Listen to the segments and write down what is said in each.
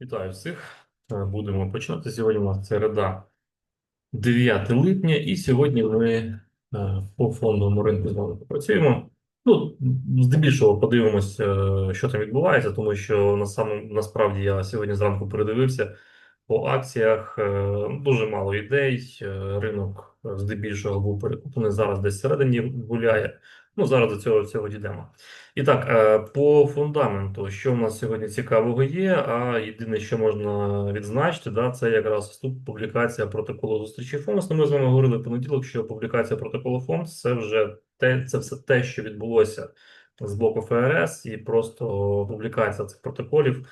Вітаю всіх. Е, Будемо починати. Сьогодні у нас середа 9 липня, і сьогодні ми е, по фондовому ринку з вами попрацюємо. Ну, здебільшого подивимось, е, що там відбувається, тому що на самому насправді я сьогодні зранку передивився по акціях. Дуже мало ідей. Ринок здебільшого був перекуплений. Зараз десь всередині гуляє. Ну, зараз до цього всього дійдемо. І так, е, по фундаменту, що в нас сьогодні цікавого є, а єдине, що можна відзначити, да, це якраз тут публікація протоколу зустрічі ФОМС. Ну, Ми з вами говорили в понеділок, що публікація протоколу ФОМС це вже те, це все те, що відбулося з боку ФРС, і просто публікація цих протоколів.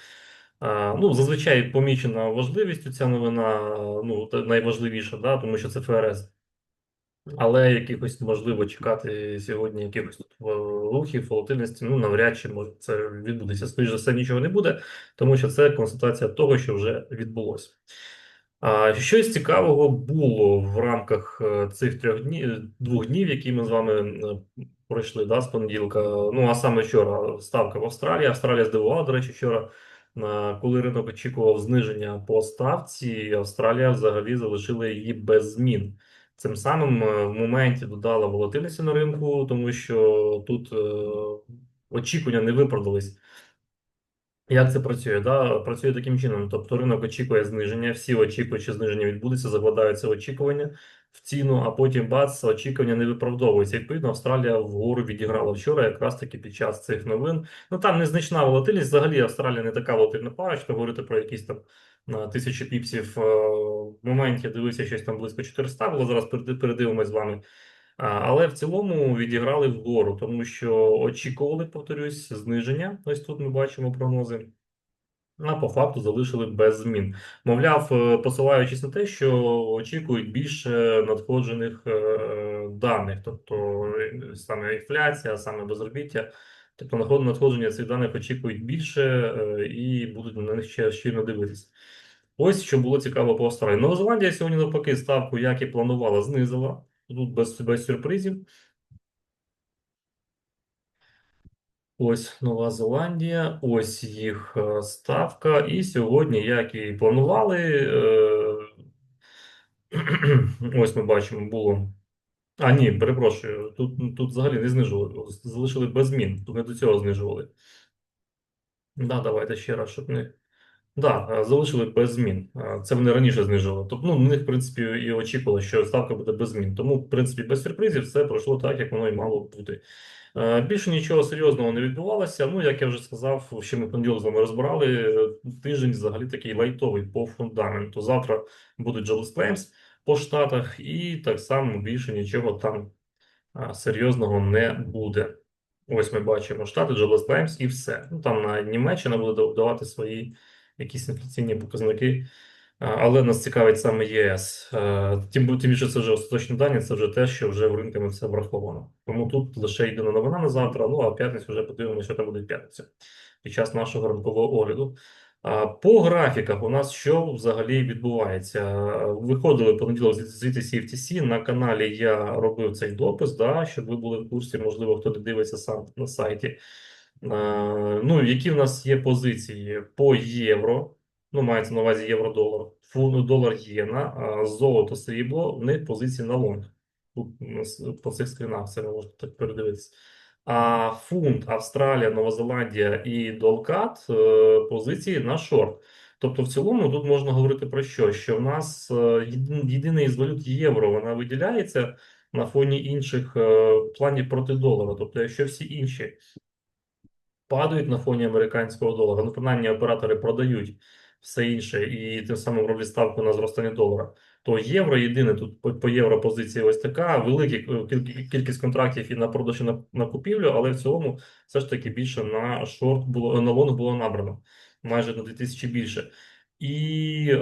Ну, зазвичай помічена важливістю ця новина, ну, найважливіша, да, тому що це ФРС. Але якихось можливо чекати сьогодні якихось тут е, рухів, волатильності, ну навряд чи може це відбудеться. Скоріше за все, нічого не буде, тому що це констатація того, що вже відбулося. А щось цікавого було в рамках е, цих трьох днів, двох днів, які ми з вами е, пройшли да, з понеділка. Ну а саме вчора ставка в Австралії. Австралія здивувала, до речі, вчора. Е, Коли ринок очікував зниження по ставці, Австралія взагалі залишила її без змін. Цим самим е, в моменті додала волатильності на ринку, тому що тут е, очікування не виправдались. Як це працює? Да? Працює таким чином. Тобто ринок очікує зниження, всі очікують, що зниження відбудеться, закладаються очікування в ціну, а потім бац, очікування не виправдовуються. Відповідно, Австралія вгору відіграла вчора, якраз таки під час цих новин. Ну там незначна волатильність. Взагалі Австралія не така волатильна пара, що говорити про якісь там на тисячу піпсів. Е, В моменті дивився щось там близько 400 було. Зараз передивимось з вами. Але в цілому відіграли вгору, тому що очікували, повторюсь, зниження. Ось тут ми бачимо прогнози. А по факту залишили без змін. Мовляв, е, посилаючись на те, що очікують більше надходжених е, даних, тобто е, саме інфляція, саме безробіття. Тобто надходження цих даних очікують більше і будуть на них ще щільно дивитися. Ось що було цікаво по Австралії. Нова Зеландія сьогодні навпаки ставку, як і планувала, знизила. Тут без, без сюрпризів. Ось Нова Зеландія, ось їх е, ставка. І сьогодні, як і планували, е, ось ми бачимо, було. А, ні, перепрошую, тут, тут взагалі не знижували, залишили без змін, тут не до цього знижували. Да, давайте ще раз, щоб не. Да, е, залишили без змін. Е, Це вони раніше знижували. Тобто, ну, в них, в принципі, і очікували, що ставка буде без змін. Тому, в принципі, без сюрпризів все пройшло так, як воно і мало бути. Е, Більше нічого серйозного не відбувалося. Ну, як я вже сказав, ще ми понеділок з вами розбирали. Тиждень взагалі такий лайтовий по фундаменту. Завтра будуть jobless claims по штатах, і так само більше нічого там серйозного не буде. Ось ми бачимо штати, jobless claims і все. Ну там на Німеччина буде давати свої якісь інфляційні показники. Але нас цікавить саме ЄС. Тим, тим більше це вже остаточні дані, це вже те, що вже в ринками все враховано. Тому тут лише єдина новина на завтра. Ну а в п'ятницю вже подивимося, що там буде в п'ятницю під час нашого ранкового огляду. По графіках у нас що взагалі відбувається? Виходили понеділок звідти CFTC. На каналі я робив цей допис, да, щоб ви були в курсі, можливо, хто дивиться сам на сайті. Ну, які в нас є позиції по євро? Ну, мається на увазі євро-долар, фунт, долар єна, золото, срібло, в них позиції на лонг. По цих скрінах це можете так передивитися. А фунт, Австралія, Нова Зеландія і Долкат е, позиції на шорт. Тобто, в цілому тут можна говорити про що? Що в нас е, єдиний із валют євро, вона виділяється на фоні інших е, планів проти долара. Тобто, якщо всі інші падають на фоні американського долара. Ну, принаймні, оператори продають все інше і тим самим роблять ставку на зростання долара. То євро єдине тут по, по євро позиція ось така. Велика кількість, кількість контрактів і на продаж і на, на купівлю, але в цілому все ж таки більше на шорт було на лонг було набрано майже на 2000 більше. І е,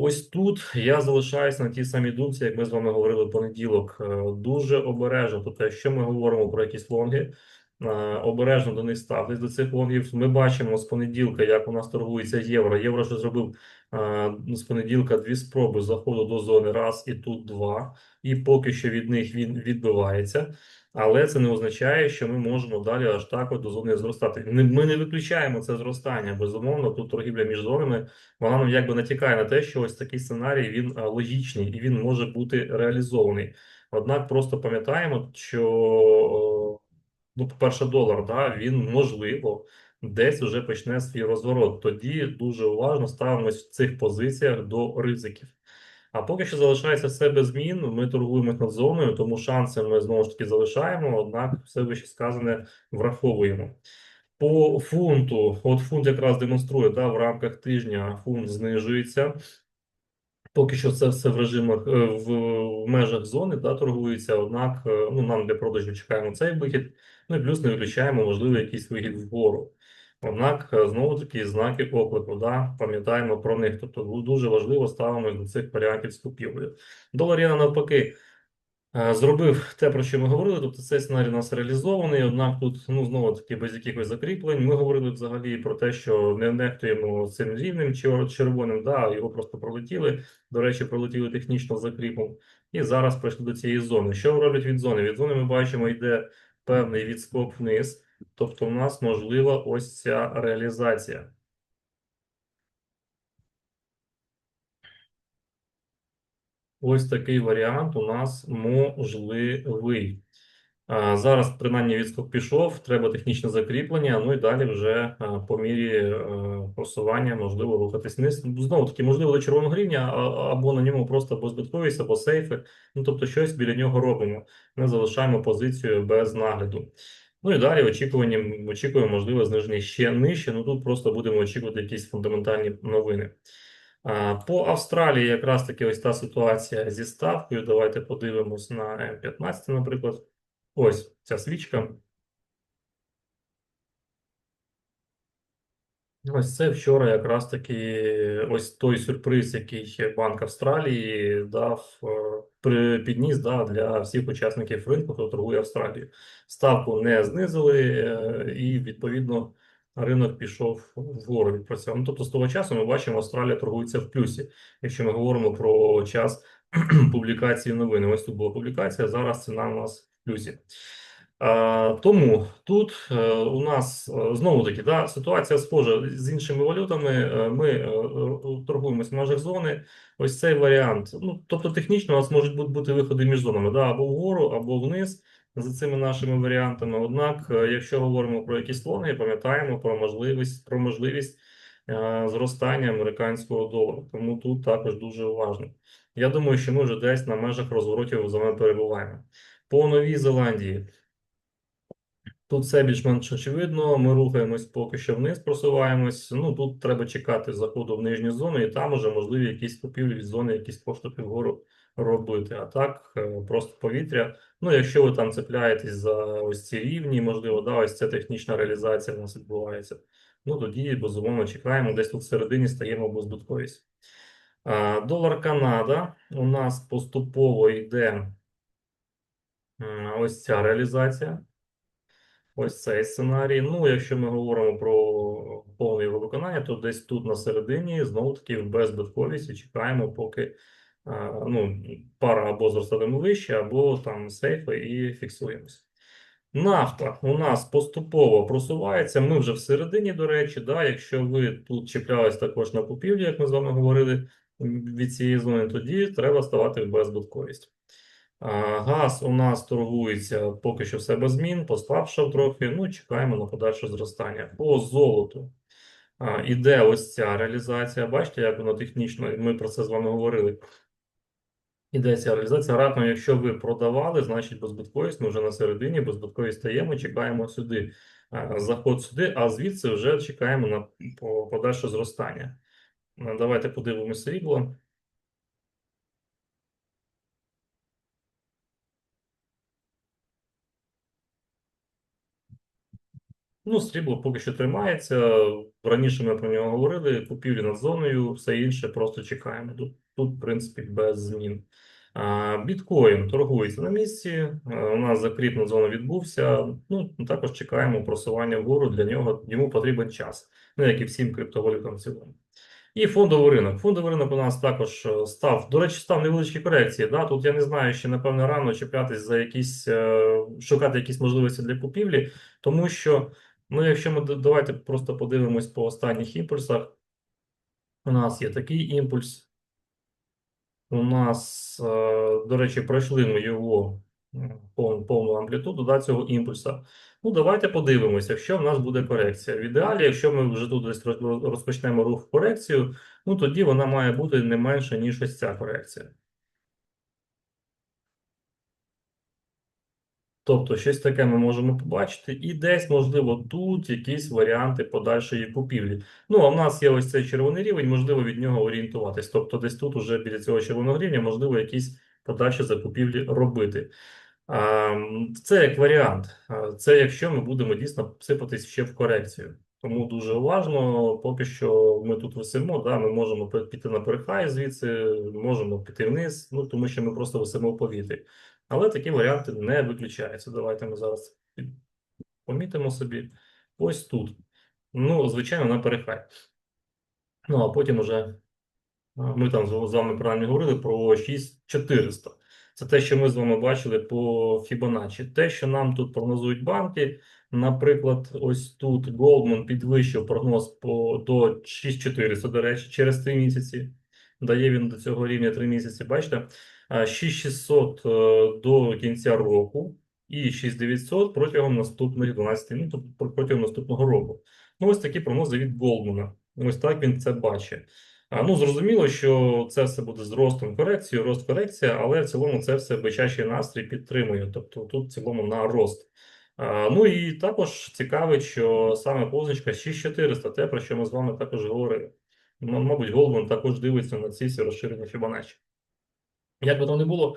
ось тут я залишаюся на тій самій думці, як ми з вами говорили в понеділок. Е, дуже обережно. Тобто, якщо ми говоримо про якісь лонги, е, обережно до них ставитись до цих лонгів. Ми бачимо з понеділка, як у нас торгується євро. Євро вже зробив е, з понеділка дві спроби заходу до зони, раз і тут два. І поки що від них він відбивається. Але це не означає, що ми можемо далі аж так до зони зростати. Ми не виключаємо це зростання. Безумовно, тут торгівля між зонами вона нам якби натякає на те, що ось такий сценарій він логічний і він може бути реалізований. Однак просто пам'ятаємо, що ну, по-перше, долар, да, він можливо десь вже почне свій розворот. Тоді дуже уважно ставимось в цих позиціях до ризиків. А поки що залишається все без змін. Ми торгуємо над зоною, тому шанси ми знову ж таки залишаємо, однак все вище сказане враховуємо. По фунту, от фунт якраз демонструє, да, в рамках тижня фунт знижується. Поки що це все в режимах е, в, межах зони да, торгується, однак е, ну, нам для продажу чекаємо цей вихід, ну і плюс не виключаємо, можливо, якийсь вихід вгору. Однак, е, знову таки, знаки оклику, да, пам'ятаємо про них. Тобто дуже важливо ставимось до цих варіантів з купівлею. Доларіна навпаки Зробив те, про що ми говорили, тобто цей сценарій у нас реалізований, однак тут, ну, знову таки, без якихось закріплень. Ми говорили взагалі про те, що не нехтуємо цим рівнем чер- червоним, да, його просто пролетіли. До речі, пролетіли технічно закріпом. І зараз прийшли до цієї зони. Що роблять від зони? Від зони ми бачимо, йде певний відскок вниз, тобто, в нас можлива ось ця реалізація. Ось такий варіант у нас можливий. Зараз, принаймні, відскок пішов, треба технічне закріплення, ну і далі вже по мірі е, просування можливо рухатись вниз. Знову таки, можливо, до червоного гривня, а- або на ньому просто або збитковість, або сейфи. Ну, тобто, щось біля нього робимо. Не залишаємо позицію без нагляду. Ну і далі очікуємо, можливо, зниження ще нижче. Ну тут просто будемо очікувати якісь фундаментальні новини. По Австралії якраз таки ось та ситуація зі ставкою. Давайте подивимось на М15, наприклад. Ось ця свічка. Ось це вчора якраз таки ось той сюрприз, який Банк Австралії дав, е, підніс да, для всіх учасників ринку, хто торгує Австралією. Ставку не знизили, е, і відповідно ринок пішов вгору відпрацював. Ну, тобто з того часу ми бачимо, Австралія торгується в плюсі. Якщо ми говоримо про час публікації новини. Ось тут була публікація, зараз ціна у нас в плюсі. Тому тут е, у нас е, знову таки да, ситуація схожа з іншими валютами. Е, Ми торгуємося в межах зони. Ось цей варіант. Ну тобто, технічно у нас можуть бути виходи між зонами, да, або вгору, або вниз за цими нашими варіантами. Однак, е, якщо говоримо про якісь лонги, пам'ятаємо про можливість про можливість е, зростання американського долару. Тому тут також дуже уважно. Я думаю, що ми вже десь на межах розворотів з вами перебуваємо. По Новій Зеландії. Тут все більш-менш очевидно. Ми рухаємось поки що вниз, просуваємось. Ну тут треба чекати заходу в нижню зону, і там уже можливі якісь купівлі від зони, якісь поштовхи вгору робити. А так, е, просто повітря. Ну, якщо ви там цепляєтесь за ось ці рівні, можливо, да, ось ця технічна реалізація в нас відбувається. Ну тоді безумовно чекаємо. Десь тут всередині стаємо або збитковість. А, Долар Канада у нас поступово йде ось ця реалізація. Ось цей сценарій. Ну, якщо ми говоримо про повне його виконання, то десь тут на середині знову таки в безбитковісті чекаємо, поки ну, пара або зростатиме вище, або там сейфи і фіксуємося. Нафта у нас поступово просувається. Ми вже всередині, до речі, да, якщо ви тут чіплялись також на купівлі, як ми з вами говорили від цієї зони, тоді треба ставати в безбитковість. А, Газ у нас торгується поки що все без змін, послабшав трохи. Ну, чекаємо на подальше зростання. По золоту а, іде ось ця реалізація. Бачите, як воно технічно, ми про це з вами говорили. Іде ця реалізація. Ратно, якщо ви продавали, значить безбитковість, ми вже на середині, безбитковість стаємо, чекаємо сюди, заход сюди, а звідси вже чекаємо на подальше зростання. Давайте подивимося срібло. Ну, срібло поки що тримається. Раніше ми про нього говорили. Купівлі над зоною, все інше просто чекаємо. Тут, тут в принципі, без змін. Біткоін торгується на місці. е, У нас закріпна зона відбувся. Ну також чекаємо просування вгору. Для нього йому потрібен час, ну як і всім криптовалютам в цілому. І фондовий ринок. Фондовий ринок у нас також е, став, до речі, став невеличкі корекції. Да? Тут я не знаю, ще напевно рано чіплятись за якісь е, шукати якісь можливості для купівлі, тому що ну, якщо ми давайте просто подивимось по останніх імпульсах. У нас є такий імпульс. У нас, е, до речі, пройшли ми його повну амплітуду да, цього імпульса. Ну, давайте подивимося, якщо в нас буде корекція. В ідеалі, якщо ми вже тут десь розпочнемо рух в корекцію, ну тоді вона має бути не менше, ніж ось ця корекція. Тобто, щось таке ми можемо побачити, і десь, можливо, тут якісь варіанти подальшої купівлі. Ну, а в нас є ось цей червоний рівень, можливо, від нього орієнтуватись. Тобто, десь тут, уже біля цього червоного рівня, можливо, якісь подальші закупівлі робити. Це як варіант. Це якщо ми будемо дійсно сипатись ще в корекцію. Тому дуже уважно, поки що ми тут висимо, да, ми можемо піти на перехай звідси, можемо піти вниз, ну тому що ми просто висимо в повітрі. Але такі варіанти не виключаються. Давайте ми зараз помітимо собі ось тут. Ну, звичайно, на перехай. Ну, а потім уже ми там з вами правильно говорили про 6400. Це те, що ми з вами бачили по Fibonacci. Те, що нам тут прогнозують банки, наприклад, ось тут Goldman підвищив прогноз по, до 6400, до речі, через 3 місяці. Дає він до цього рівня 3 місяці. Бачите? А, 6600 е, до кінця року і 6900 протягом наступних 12, ну, тобто протягом наступного року. Ну, ось такі прогнози від Goldman. Ось так він це бачить. А, Ну, зрозуміло, що це все буде з ростом корекцією, рост корекція, але в цілому це все бичачий настрій підтримує. Тобто тут в цілому на рост. А, Ну і також цікавить, що саме позначка 6400, те, про що ми з вами також говорили. Мабуть, Голдман також дивиться на ці всі розширення Фібоначчі. Як би то не було,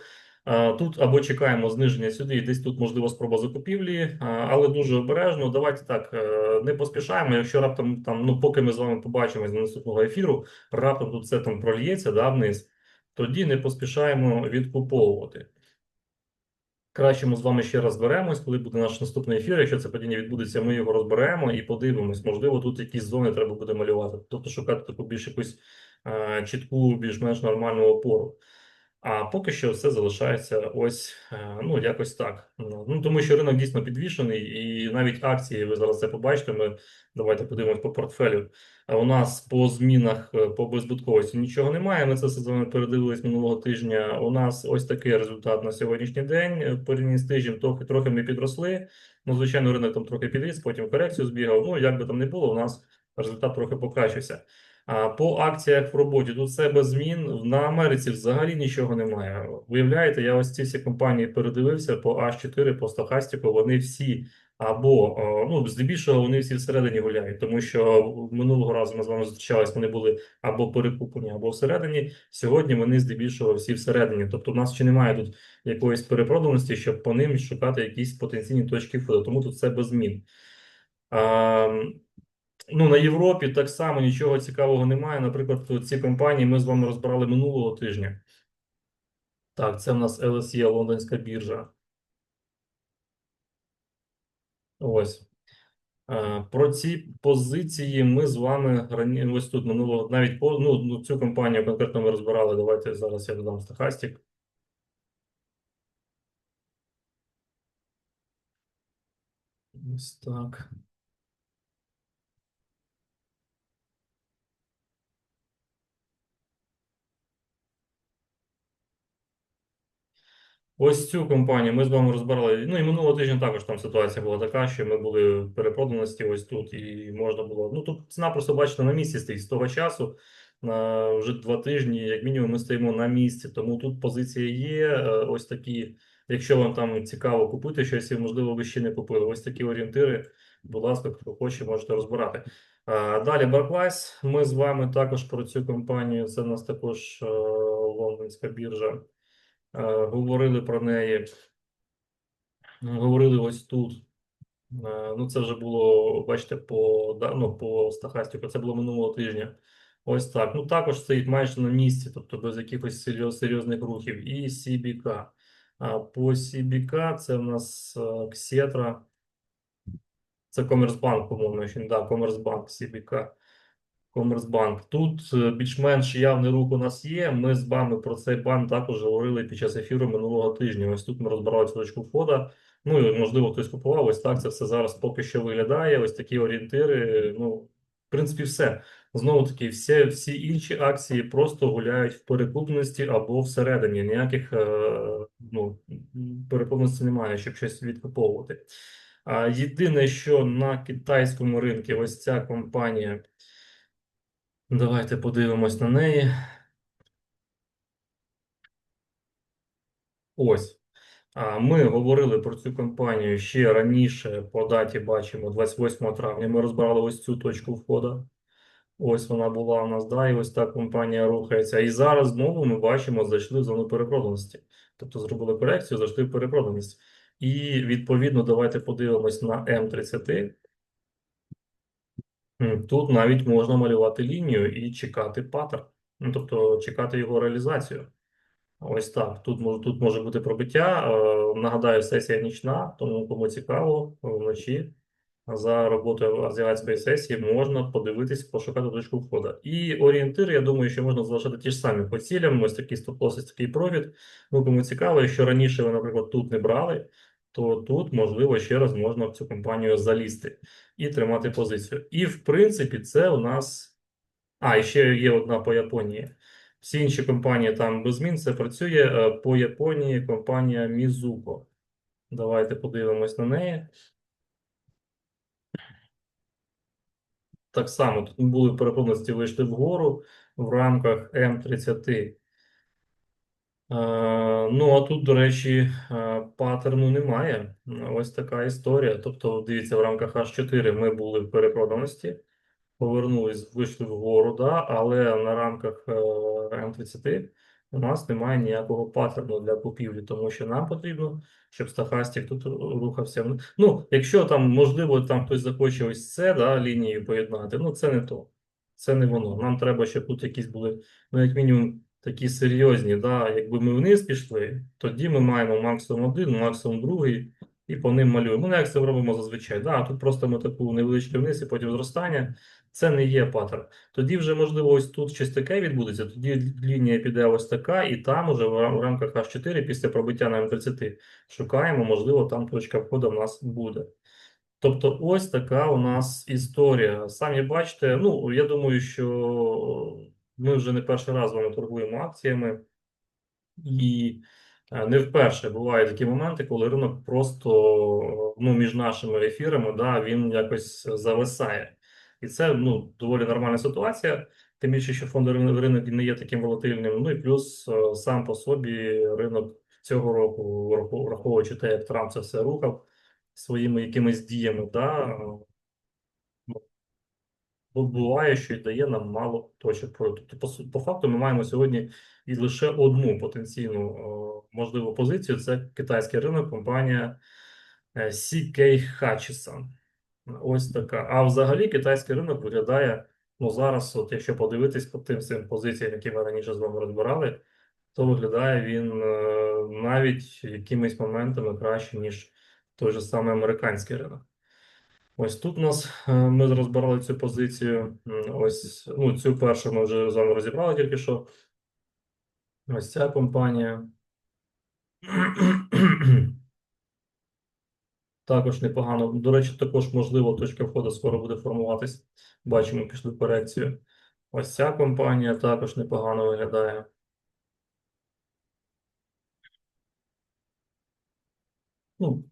тут або чекаємо зниження сюди, і десь тут можливо спроба закупівлі, але дуже обережно. Давайте так е, не поспішаємо. Якщо раптом там, ну поки ми з вами побачимось до наступного ефіру, раптом тут все там прольється да, вниз, тоді не поспішаємо відкуповувати. Краще ми з вами ще раз зберемось, коли буде наш наступний ефір. Якщо це падіння відбудеться, ми його розберемо і подивимось. Можливо, тут якісь зони треба буде малювати, тобто шукати таку більш якусь е, чітку, більш-менш нормальну опору. А поки що все залишається ось е, ну якось так. Ну тому що ринок дійсно підвішений, і навіть акції, ви зараз це побачите. Ми давайте подивимось по портфелю. У нас по змінах е, по беззбитковості нічого немає. Ми це все з вами передивились минулого тижня. У нас ось такий результат на сьогоднішній день. Е, Порівняно з тижнем трохи трохи ми підросли. Ну, звичайно, ринок там трохи підріс, потім корекцію збігав. Ну як би там не було, у нас результат трохи покращився. По акціях в роботі тут все без змін. На Америці взагалі нічого немає. Виявляєте, я ось ці всі компанії передивився по H4, по Стохастику, вони всі або ну здебільшого вони всі всередині гуляють, тому що минулого разу ми з вами зустрічались, вони були або перекуплені, або всередині. Сьогодні вони здебільшого всі всередині. Тобто, у нас ще немає тут якоїсь перепроданості, щоб по ним шукати якісь потенційні точки входу. Тому тут все без змін. А, Ну, на Європі так само нічого цікавого немає. Наприклад, ці компанії ми з вами розбирали минулого тижня. Так, це в нас LSE, Лондонська біржа. Ось. Е, Про ці позиції ми з вами рані... ось тут минулого навіть ну, ну, цю компанію конкретно ми розбирали. Давайте зараз я додам стахастик. Ось так. Ось цю компанію ми з вами розбирали. Ну і минулого тижня також там ситуація була така, що ми були в перепроданості ось тут, і можна було. Ну тут ціна просто бачите на місці стоїть з того часу. На вже два тижні, як мінімум, ми стоїмо на місці. Тому тут позиції є. е, Ось такі. Якщо вам там цікаво купити щось, і можливо, ви ще не купили. Ось такі орієнтири. Будь ласка, хто хоче, можете розбирати. Далі Barclays. Ми з вами також про цю компанію. Це в нас також е, лондонська біржа. Е, говорили про неї. Говорили ось тут. Е, Ну, це вже було, бачите, по, да, ну, по стахастику, це було минулого тижня. Ось так. Ну також стоїть майже на місці, тобто без якихось серйозних рухів. І CBK. А по CBK це в нас е, Ксетра. Це Комерцбанк, по-моєму, не да, Комерцбанк, CBK. Комерцбанк. Тут е, більш-менш явний рух у нас є. Ми з вами про цей банк також говорили під час ефіру минулого тижня. Ось тут ми розбирали цю точку входу. Ну і можливо хтось купував. Ось так це все зараз поки що виглядає. Ось такі орієнтири. Ну, в принципі, все. Знову таки, всі, всі інші акції просто гуляють в перекупності або всередині. Ніяких е, ну, перекупності немає, щоб щось відкуповувати. Єдине, що на китайському ринку ось ця компанія. Давайте подивимось на неї. Ось. Ми говорили про цю компанію ще раніше, по даті бачимо, 28 травня. Ми розбирали ось цю точку входу. Ось вона була у нас, да, і ось та компанія рухається. І зараз знову ми бачимо, зайшли в зону перепроданості. Тобто зробили корекцію, зайшли в перепроданість. І відповідно, давайте подивимось на М30. Тут навіть можна малювати лінію і чекати паттерн. Ну, тобто чекати його реалізацію. Ось так. Тут тут може бути пробиття. Е, Нагадаю, сесія нічна, тому кому цікаво, вночі за роботою азіатської сесії можна подивитись, пошукати точку входу. І орієнтир, я думаю, що можна залишати ті ж самі по цілям. Ось такий стоп-лосс, такий провід. Ну, кому цікаво, якщо раніше ви, наприклад, тут не брали, то тут, можливо, ще раз можна в цю компанію залізти і тримати позицію. І, в принципі, це у нас. А, і ще є одна по Японії. Всі інші компанії там без змін це працює. Е, По Японії компанія Mizuko. Давайте подивимось на неї. Так само тут були перепонності, вийшли вгору в рамках М30. Е, Ну, а тут, до речі, е, паттерну немає. Ось така історія. Тобто, дивіться, в рамках H4 ми були в перепроданості, повернулись, вийшли вгору, да, але на рамках е, М30 у нас немає ніякого паттерну для купівлі, тому що нам потрібно, щоб стахастик тут рухався. Ну, якщо там, можливо, там хтось захоче ось це, да, лінію поєднати, ну це не то. Це не воно. Нам треба, щоб тут якісь були, ну, як мінімум, такі серйозні. Да? Якби ми вниз пішли, тоді ми маємо максимум один, максимум другий, і по ним малюємо. Ну, як це робимо зазвичай. Да? А тут просто ми таку невеличке вниз і потім зростання. Це не є паттерн. Тоді вже, можливо, ось тут щось таке відбудеться, тоді лінія піде ось така, і там уже в рамках H4 після пробиття на М30 шукаємо, можливо, там точка входу в нас буде. Тобто, ось така у нас історія. Самі бачите, ну я думаю, що ми вже не перший раз з вами торгуємо акціями, і е, не вперше бувають такі моменти, коли ринок просто ну, між нашими ефірами да, він якось зависає. І це ну, доволі нормальна ситуація. Тим більше, що фондовий ринок не є таким волатильним. Ну і плюс е, сам по собі ринок цього року, враховуючи те, як Трамп це все рухав своїми якимись діями, да, буває, що й дає нам мало точок про. Тобто, по, по факту, ми маємо сьогодні і лише одну потенційну можливу позицію. Це китайський ринок, компанія е, CK Hutchison. Ось така. А взагалі китайський ринок виглядає, ну зараз, от якщо подивитись по тим всім позиціям, які ми раніше з вами розбирали, то виглядає він е, навіть якимись моментами краще, ніж той же самий американський ринок. Ось тут у нас е, ми розбирали цю позицію. Ось ну, цю першу ми вже з вами розібрали тільки що. Ось ця компанія. Також непогано. До речі, також можливо точка входу скоро буде формуватись. Бачимо, пішли корекцію. Ось ця компанія також непогано виглядає. Ну,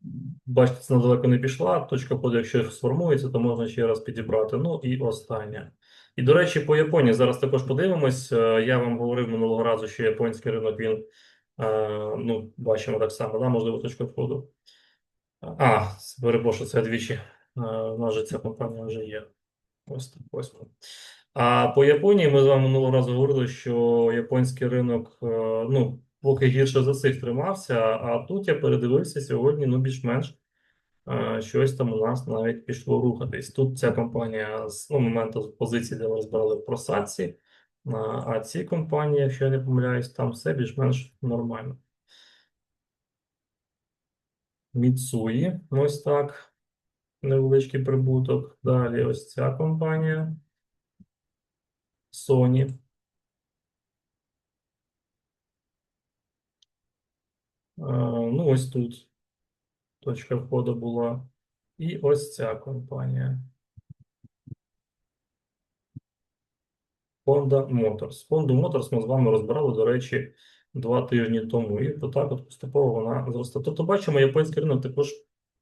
бачите, це далеко не пішла. Точка входу, якщо сформується, то можна ще раз підібрати. Ну і остання. І, до речі, по Японії зараз також подивимось. Е, Я вам говорив минулого разу, що японський ринок він, е, ну, бачимо так само, да, можливо, точка входу. А, перепрошую, це двічі. Е, У нас же ця компанія вже є. Ось так, ось. А по Японії ми з вами минулого разу говорили, що японський ринок, е, ну, поки гірше за цих тримався, а тут я передивився сьогодні, ну, більш-менш е, щось там у нас навіть пішло рухатись. Тут ця компанія з ну, моменту позиції, де ми розбирали в просадці, А, а ці компанії, якщо я не помиляюсь, там все більш-менш нормально. Міцуї, ось так. Невеличкий прибуток. Далі ось ця компанія. Sony. Ну, ось тут точка входу була. І ось ця компанія. Honda Motors. Honda Motors ми з вами розбирали, до речі, два тижні тому. І отак от поступово вона зросте. Тобто, бачимо, японський ринок також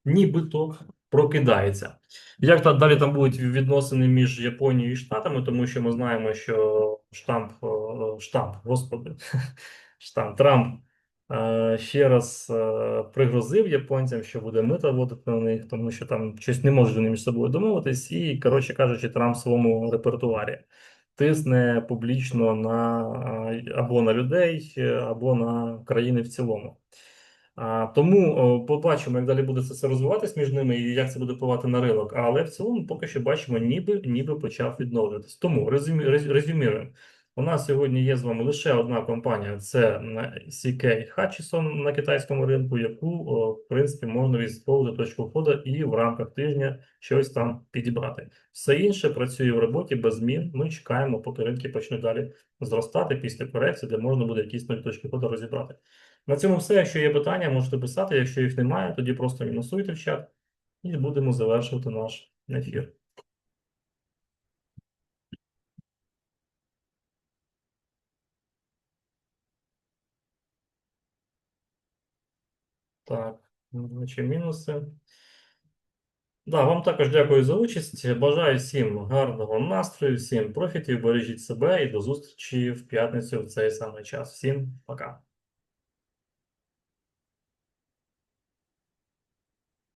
нібито прокидається. Як та далі там будуть відносини між Японією і Штатами, тому що ми знаємо, що штамп, е, штамп, господи, штамп Трамп е, ще раз е, пригрозив японцям, що буде мита вводити на них, тому що там щось не можуть вони між собою домовитись, і, коротше кажучи, Трамп в своєму репертуарі тисне публічно на або на людей, е, або на країни в цілому. Тому побачимо, як далі буде це все розвиватись між ними і як це буде впливати на ринок. Але в цілому поки що бачимо, ніби ніби почав відновлюватись. Тому резюмі, резюміруємо. У нас сьогодні є з вами лише одна компанія: це CK Hutchison на китайському ринку, яку в принципі можна відслідковувати точку входу і в рамках тижня щось там підібрати. Все інше працює в роботі без змін. Ми чекаємо, поки ринки почнуть далі зростати після корекції, де можна буде якісь нові точки входу розібрати. На цьому все. Якщо є питання, можете писати. Якщо їх немає, тоді просто мінусуйте в чат і будемо завершувати наш ефір. Так, значить мінуси. Да, вам також дякую за участь. Бажаю всім гарного настрою, всім профітів, бережіть себе і до зустрічі в п'ятницю в цей самий час. Всім пока.